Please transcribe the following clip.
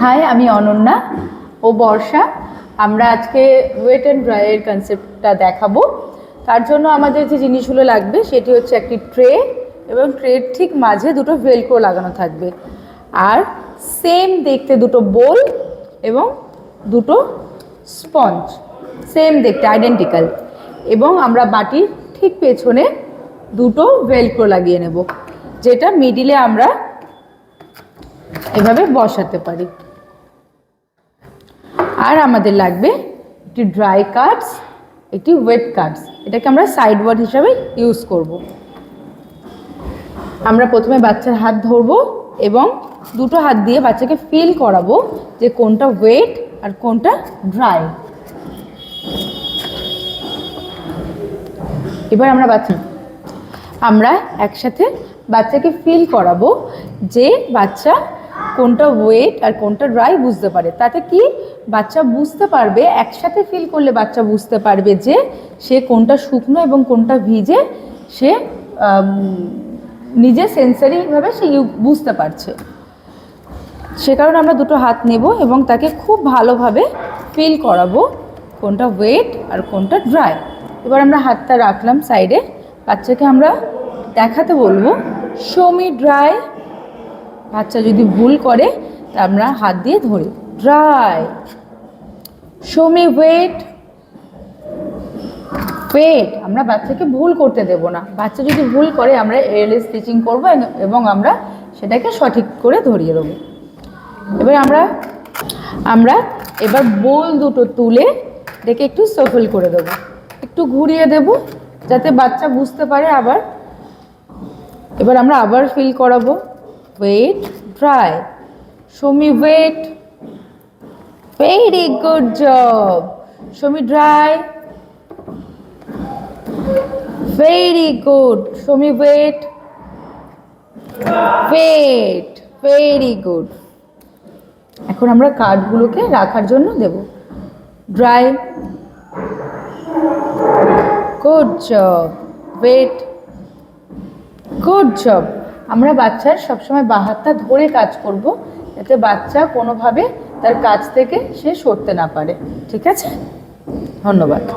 High আমি অনন্যা ও বর্ষা। আমরা আজকে ওয়েট অ্যান্ড ড্রাইয়ের কনসেপ্টটা দেখাবো। তার জন্য আমাদের যে জিনিসগুলো লাগবে, সেটি হচ্ছে একটি ট্রে এবং ট্রের ঠিক মাঝে দুটো ভেলক্রো লাগানো থাকবে। আর সেম দেখতে দুটো বোল এবং দুটো স্পঞ্জ সেম দেখতে আইডেন্টিক্যাল এবং আমরা বাটির ঠিক পেছনে দুটো ভেলক্রো লাগিয়ে নেব, যেটা মিডিলে আমরা এভাবে বসাতে পারি। আর আমাদের লাগবে একটি ড্রাই কার্ডস একটি ওয়েট কার্ডস এটাকে আমরা সাইড ওয়ার্ড হিসাবে ইউজ করব। আমরা প্রথমে বাচ্চার হাত ধরবো এবং দুটো হাত দিয়ে বাচ্চাকে ফিল করাবো যে কোনটা ওয়েট আর কোনটা ড্রাই এবার আমরা বাচ্চা, আমরা একসাথে বাচ্চাকে ফিল করাবো যে বাচ্চা কোনটা ওয়েট আর কোনটা ড্রাই বুঝতে পারে। তাতে কি বাচ্চা বুঝতে পারবে, একসাথে ফিল করলে বাচ্চা বুঝতে পারবে যে সে কোনটা শুকনো এবং কোনটা ভিজে সে নিজে সেন্সারিভাবে সে বুঝতে পারছে। সে কারণে আমরা দুটো হাত নেব এবং তাকে খুব ভালোভাবে ফিল করাবো কোনটা ওয়েট আর কোনটা ড্রাই এবার আমরা হাতটা রাখলাম সাইডে বাচ্চাকে আমরা দেখাতে বলব সমি ড্রাই বাচ্চা যদি ভুল করে, তা আমরা হাত দিয়ে ধরি। ড্রাই সমি ওয়েট ওয়েট আমরা বাচ্চাকে ভুল করতে দেব না। বাচ্চা যদি ভুল করে, আমরা এএলএস স্টিচিং করব এবং আমরা সেটাকে সঠিক করে ধরিয়ে দেবো। এবার আমরা আমরা এবার বোল দুটো তুলে এটাকে একটু সফল করে দেবো। একটু ঘুরিয়ে দেব, যাতে বাচ্চা বুঝতে পারে আবার। এবার আমরা আবার ফিল করাবো। Wet dry Somi wet very good job Somi dry very good Somi wet wet very good এখন আমরা কার্ডগুলোকে রাখার জন্য দেব। Dry good job wet good job আমরা বাচ্চার সবসময় বা হাতটা ধরে কাজ করব। যাতে বাচ্চা কোনোভাবে তার কাজ থেকে সে সরতে না পারে। ঠিক আছে? ধন্যবাদ।